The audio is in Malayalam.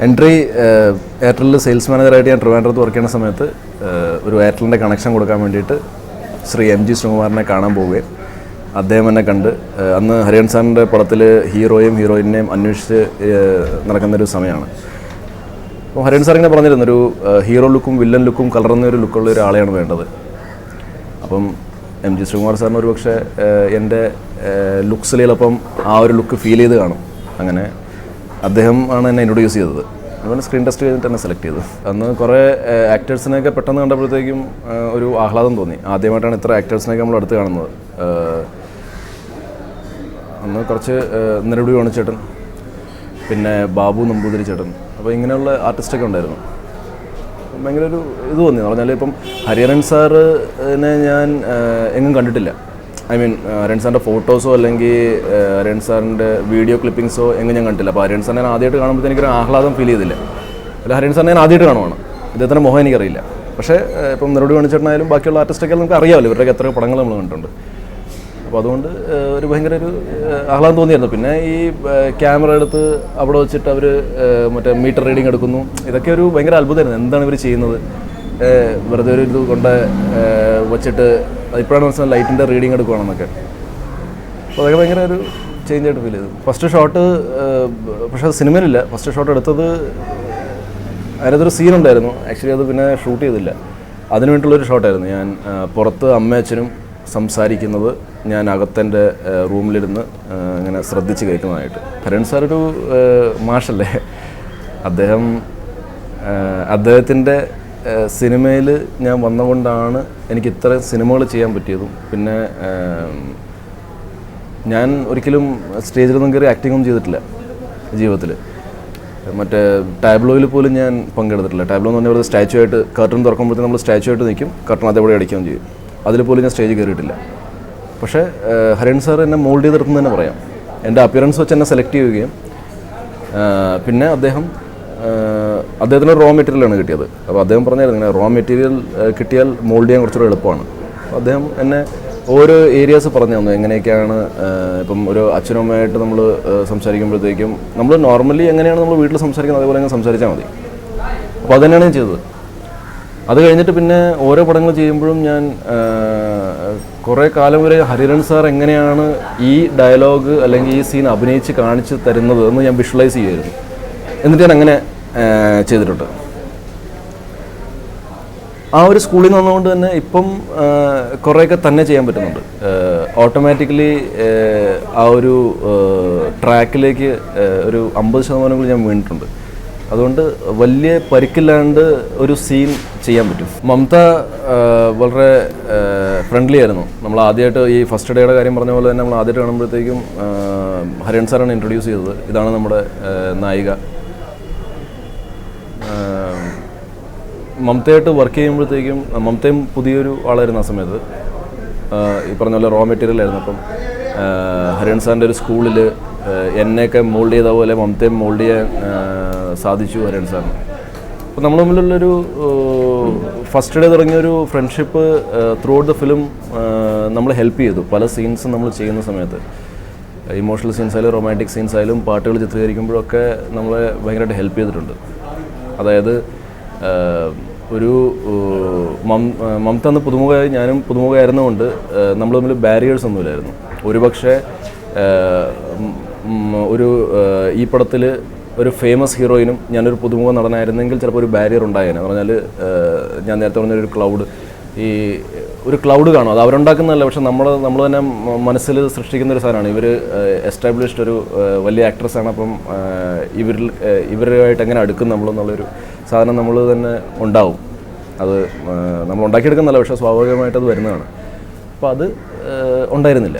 എൻട്രി എയർടെല്ലിൽ സെയിൽസ് മാനേജറായിട്ട് ഞാൻ ട്രിവാൻഡ്രത്ത് വർക്ക് ചെയ്യുന്ന സമയത്ത് ഒരു എയർടെലിന്റെ കണക്ഷൻ കൊടുക്കാൻ വേണ്ടിയിട്ട് ശ്രീ എം ജി ശ്രീകുമാറിനെ കാണാൻ പോവുകയും അദ്ദേഹം എന്നെ കണ്ട് അന്ന് ഹരിയൻ സാറിന്റെ പടത്തിൽ ഹീറോയും ഹീറോയിനെയും അന്വേഷിച്ച് ഏഹ്, നടക്കുന്നൊരു സമയമാണ്. അപ്പോൾ ഹരിയൻ സാർ ഇങ്ങനെ പറഞ്ഞിരുന്നു ഒരു ഹീറോ ലുക്കും വില്ലൻ ലുക്കും കലർന്ന ഒരു ലുക്കുള്ള ഒരാളെയാണ് വേണ്ടത്. അപ്പം എം ജി ശ്രീകുമാർ സാറിന് ഒരു പക്ഷേ എന്റെ ലുക്സിലപ്പം ആ ഒരു ലുക്ക് ഫീൽ ചെയ്ത് കാണും. അങ്ങനെ അദ്ദേഹം ആണ് എന്നെ ഇൻട്രൊഡ്യൂസ് ചെയ്തത്. അതുകൊണ്ട് സ്ക്രീൻ ടെസ്റ്റ് കഴിഞ്ഞിട്ട് എന്നെ സെലക്ട് ചെയ്തു അന്ന് കുറേ ആക്ടേഴ്സിനെയൊക്കെ പെട്ടെന്ന് കണ്ടപ്പോഴത്തേക്കും ഒരു ആഹ്ലാദം തോന്നി. ആദ്യമായിട്ടാണ് ഇത്ര ആക്ടേഴ്സിനെയൊക്കെ നമ്മൾ അടുത്ത് കാണുന്നത്. അന്ന് കുറച്ച് നെടുപടി ചേട്ടൻ പിന്നെ ബാബു നമ്പൂതിരി ചേട്ടൻ അപ്പോൾ ഇങ്ങനെയുള്ള ആർട്ടിസ്റ്റൊക്കെ ഉണ്ടായിരുന്നു. ഭയങ്കര ഒരു ഇത് തോന്നി. പറഞ്ഞാൽ ഇപ്പം ഹരിഹരൻ സാറിനെ ഞാൻ എങ്ങും കണ്ടിട്ടില്ല. ഐ മീൻ അരുൺ സാറിന്റെ ഫോട്ടോസോ അല്ലെങ്കിൽ അരുൺ ഹരിഹരൻ സാറിന്റെ വീഡിയോ ക്ലിപ്പിംഗ്സോ എങ്ങനെ ഞാൻ കണ്ടില്ല അപ്പോൾ അരുൺ സാറിനെ ആദ്യമായിട്ട് കാണുമ്പോൾ എനിക്കൊരു ആഹ്ലാദം ഫീൽ ചെയ്തില്ല. അല്ല ഹരൺ സാറിനെ ഞാൻ ആദ്യമായിട്ട് കാണുവാണ്. ഇദ്ദേഹത്തിന്റെ മുഖം എനിക്കറിയില്ല. പക്ഷേ ഇപ്പം നിരോട് കാണിച്ചിട്ടായാലും ബാക്കിയുള്ള ആർട്ടിസ്റ്റൊക്കെ നമുക്ക് അറിയാമല്ലോ ഇവരുടെയൊക്കെ എത്ര പടങ്ങൾ നമ്മൾ കണ്ടിട്ടുണ്ട്. അപ്പോൾ അതുകൊണ്ട് ഒരു ഭയങ്കര ഒരു ആഹ്ലാദം തോന്നിയായിരുന്നു. പിന്നെ ഈ ക്യാമറ എടുത്ത് അവിടെ വെച്ചിട്ട് അവർ മറ്റേ മീറ്റർ റീഡിങ് എടുക്കുന്നു. ഇതൊക്കെ ഒരു ഭയങ്കര അത്ഭുതമായിരുന്നു. എന്താണ് ഇവർ ചെയ്യുന്നത്? വെറുതെ ഒരു ഇത് കൊണ്ട് വെച്ചിട്ട് ഇപ്പോഴാണ് മനസ്സിലായി ലൈറ്റിന്റെ റീഡിങ് എടുക്കുകയാണെന്നൊക്കെ അപ്പോൾ അതൊക്കെ ഭയങ്കര ഒരു ചേഞ്ച് ആയിട്ട് ഫീൽ ചെയ്തു. ഫസ്റ്റ് ഷോട്ട് പക്ഷേ അത് സിനിമയിലില്ല. ഫസ്റ്റ് ഷോട്ട് എടുത്തത് അതിനകത്തൊരു സീൻ ഉണ്ടായിരുന്നു. ആക്ച്വലി അത് പിന്നെ ഷൂട്ട് ചെയ്തില്ല. അതിന് വേണ്ടിയിട്ടുള്ളൊരു ഷോട്ടായിരുന്നു ഞാൻ പുറത്ത് അമ്മയച്ഛനും സംസാരിക്കുന്നത് ഞാൻ അകത്തെന്റെ റൂമിലിരുന്ന് ഇങ്ങനെ ശ്രദ്ധിച്ച് കേൾക്കുന്നതായിട്ട്. ഹരൺ സാർ ഒരു മാഷല്ലേ? അദ്ദേഹം അദ്ദേഹത്തിന്റെ സിനിമയിൽ ഞാൻ വന്നുകൊണ്ടാണ് എനിക്ക് ഇത്ര സിനിമകൾ ചെയ്യാൻ പറ്റിയതും. പിന്നെ ഞാൻ ഒരിക്കലും സ്റ്റേജിലൊന്നും കയറി ആക്ടിംഗ് ഒന്നും ചെയ്തിട്ടില്ല ജീവിതത്തിൽ മറ്റേ ടാബ്ലോയിൽ പോലും ഞാൻ പങ്കെടുത്തിട്ടില്ല. ടാബ്ലോ എന്ന് പറഞ്ഞാൽ സ്റ്റാച്ചു ആയിട്ട് കർട്ടൺ തുറക്കുമ്പോഴത്തേക്കും നമ്മൾ സ്റ്റാച്ചു ആയിട്ട് നിൽക്കും കർട്ടൺ അതേപോലെ അടിക്കുകയും ചെയ്യും. അതിൽ പോലും ഞാൻ സ്റ്റേജിൽ കയറിയിട്ടില്ല. പക്ഷേ ഹരൺ സാർ എന്നെ മോൾഡ് ചെയ്തെടുത്തെന്ന് തന്നെ പറയാം. എന്റെ അപ്പിയറൻസ് വെച്ച് എന്നെ സെലക്ട് ചെയ്യുകയും പിന്നെ അദ്ദേഹം അദ്ദേഹത്തിന് റോ മെറ്റീരിയലാണ് കിട്ടിയത്. അപ്പോൾ അദ്ദേഹം പറഞ്ഞായിരുന്നു ഇങ്ങനെ റോ മെറ്റീരിയൽ കിട്ടിയാൽ മോൾഡ് ചെയ്യാൻ കുറച്ചുകൂടെ എളുപ്പമാണ്. അദ്ദേഹം എന്നെ ഓരോ ഏരിയാസ് പറഞ്ഞു തന്നു. എങ്ങനെയൊക്കെയാണ് ഇപ്പം ഒരു അച്ഛനും അമ്മയായിട്ട് നമ്മൾ സംസാരിക്കുമ്പോഴത്തേക്കും നമ്മൾ നോർമലി എങ്ങനെയാണ് നമ്മൾ വീട്ടിൽ സംസാരിക്കുന്നത്? അതേപോലെ അങ്ങ് സംസാരിച്ചാൽ മതി. അപ്പോൾ അതുതന്നെയാണ് ഞാൻ ചെയ്തത്. അത് കഴിഞ്ഞിട്ട് പിന്നെ ഓരോ പടങ്ങൾ ചെയ്യുമ്പോഴും ഞാൻ കുറേ കാലം വരെ ഹരിരൺ സാർ എങ്ങനെയാണ് ഈ ഡയലോഗ് അല്ലെങ്കിൽ ഈ സീൻ അഭിനയിച്ച് കാണിച്ച് തരുന്നത് എന്ന് ഞാൻ വിഷ്വലൈസ് ചെയ്യുമായിരുന്നു. എന്നിട്ട് ഞാൻ അങ്ങനെ ചെയ്തിട്ടുണ്ട്. ആ ഒരു സ്കൂളിൽ നിന്ന് വന്നുകൊണ്ട് തന്നെ ഇപ്പം കുറേയൊക്കെ തന്നെ ചെയ്യാൻ പറ്റുന്നുണ്ട്. ഓട്ടോമാറ്റിക്കലി ആ ഒരു ട്രാക്കിലേക്ക് ഒരു അമ്പത് ശതമാനം കൂടി ഞാൻ വീണിട്ടുണ്ട്. അതുകൊണ്ട് വലിയ പരിക്കില്ലാണ്ട് ഒരു സീൻ ചെയ്യാൻ പറ്റും. മമത വളരെ ഫ്രണ്ട്ലി ആയിരുന്നു. നമ്മൾ ആദ്യമായിട്ട് ഈ ഫസ്റ്റ് ഡേയുടെ കാര്യം പറഞ്ഞ പോലെ തന്നെ നമ്മൾ ആദ്യമായിട്ട് കാണുമ്പോഴത്തേക്കും ഹരൺ സാറാണ് ഇൻട്രൊഡ്യൂസ് ചെയ്തത്. ഇതാണ് നമ്മുടെ നായിക. മമതയായിട്ട് വർക്ക് ചെയ്യുമ്പോഴത്തേക്കും മമതയും പുതിയൊരു ആളായിരുന്നു ആ സമയത്ത്. ഈ പറഞ്ഞ പോലെ റോ മെറ്റീരിയൽ ആയിരുന്നു. അപ്പം ഹരിയൻ സാറിന്റെ ഒരു സ്കൂളിൽ എന്നെയൊക്കെ മോൾഡ് ചെയ്ത പോലെ മമതയും മോൾഡ് ചെയ്യാൻ സാധിച്ചു ഹരിയൻ സാറിന്. അപ്പോൾ നമ്മൾ തമ്മിലുള്ളൊരു ഫസ്റ്റ് ഡേ തുടങ്ങിയൊരു friendship throughout the film നമ്മൾ ഹെൽപ്പ് ചെയ്തു. പല സീൻസും നമ്മൾ ചെയ്യുന്ന സമയത്ത്. ഇമോഷണൽ സീൻസ് ആയാലും റൊമാന്റിക് സീൻസ് ആയാലും പാട്ടുകൾ ചിത്രീകരിക്കുമ്പോഴൊക്കെ നമ്മളെ ഭയങ്കരമായിട്ട് ഹെൽപ്പ് ചെയ്തിട്ടുണ്ട്. അതായത് ഒരു മം മമത അന്ന് പുതുമുഖമായി ഞാനും പുതുമുഖമായിരുന്നുകൊണ്ട് നമ്മൾ തമ്മിൽ ബാരിയേഴ്സ് ഒന്നുമില്ലായിരുന്നു. ഒരുപക്ഷെ ഒരു ഈ പടത്തിൽ ഒരു ഫേമസ് ഹീറോയിനും ഞാനൊരു പുതുമുഖ നടനായിരുന്നെങ്കിൽ ചിലപ്പോൾ ഒരു ബാരിയർ ഉണ്ടായേനെ. എന്ന് പറഞ്ഞാൽ ഞാൻ നേരത്തെ പറഞ്ഞൊരു ക്ലൗഡ് ഈ ഒരു ക്ലൗഡ് കാണും. അത് അവരുണ്ടാക്കുന്നതല്ല. പക്ഷെ നമ്മൾ നമ്മൾ തന്നെ മനസ്സിൽ സൃഷ്ടിക്കുന്ന ഒരു സാധനമാണ്. ഇവർ എസ്റ്റാബ്ലിഷ്ഡ് ഒരു വലിയ ആക്ട്രസ് ആണ്. അപ്പം ഇവരിൽ ഇവരുമായിട്ട് എങ്ങനെ അടുക്കും നമ്മളെന്നുള്ളൊരു സാധനം നമ്മൾ തന്നെ ഉണ്ടാവും. അത് നമ്മൾ ഉണ്ടാക്കിയെടുക്കുന്നതല്ല പക്ഷേ സ്വാഭാവികമായിട്ട് അത് വരുന്നതാണ്. അപ്പോൾ അത് ഉണ്ടായിരുന്നില്ല.